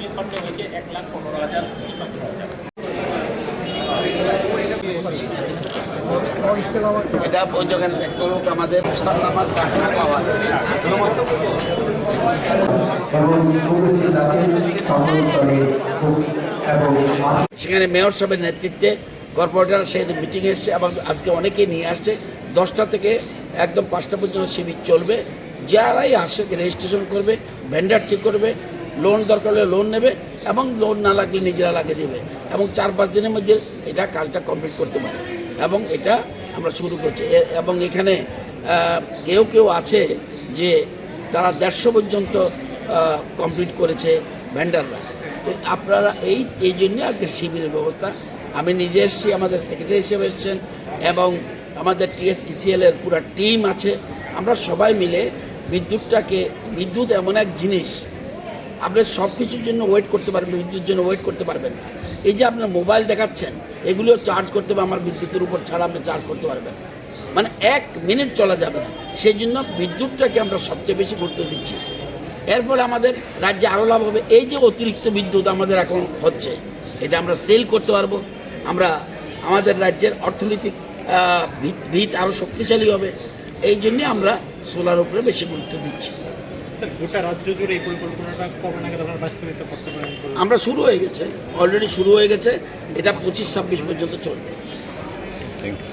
হয়েছে এক লাখ পনেরো হাজার এটা পর্যটন আমাদের সেখানে মেয়র সাহেবের নেতৃত্বে কর্পোরেটার সেই মিটিং এসছে এবং আজকে অনেকেই নিয়ে আসছে। দশটা থেকে একদম পাঁচটা পর্যন্ত শিবির চলবে। যারাই আসে, রেজিস্ট্রেশন করবে ভেন্ডার ঠিক করবে লোন দরকার হলে লোন নেবে এবং লোন না লাগলে নিজেরা লাগিয়ে দেবে এবং চার পাঁচ দিনের মধ্যে এটা কাজটা কমপ্লিট করতে পারে। এবং এটা আমরা শুরু করছি। এবং এখানে কেউ কেউ আছে যে তারা দেড়শো পর্যন্ত কমপ্লিট করেছে ভেন্ডাররা তো আপনারা এই এই জন্য আজকে শিবিরের ব্যবস্থা। আমি নিজে এসেছি, আমাদের সেক্রেটারি হিসেবে এসেছেন এবং আমাদের টিএসইসিএল এর পুরো টিম আছে। আমরা সবাই মিলে বিদ্যুৎটাকে, বিদ্যুৎ এমন এক জিনিস আপনি সব কিছুর জন্য ওয়েট করতে পারবেন, বিদ্যুতের জন্য ওয়েট করতে পারবেন না। এই যে আপনার মোবাইল দেখাচ্ছেন, এগুলিও চার্জ করতে হবে আমার বিদ্যুতের উপর ছাড়া আপনি চার্জ করতে পারবেন। মানে এক মিনিট চলা যাবে না। সেই জন্য বিদ্যুৎটাকে আমরা সবচেয়ে বেশি গুরুত্ব দিচ্ছি। এর ফলে আমাদের রাজ্যে আরও লাভ হবে। এই যে অতিরিক্ত বিদ্যুৎ আমাদের এখন হচ্ছে, এটা আমরা সেল করতে পারব। আমরা আমাদের রাজ্যের অর্থনৈতিক ভিত আরও শক্তিশালী হবে। এই জন্যে আমরা সোলার উপরে বেশি গুরুত্ব দিচ্ছি। আমরা শুরু হয়ে গেছে অলরেডি শুরু হয়ে গেছে এটা পঁচিশ ছাব্বিশ পর্যন্ত চলবে। Thank you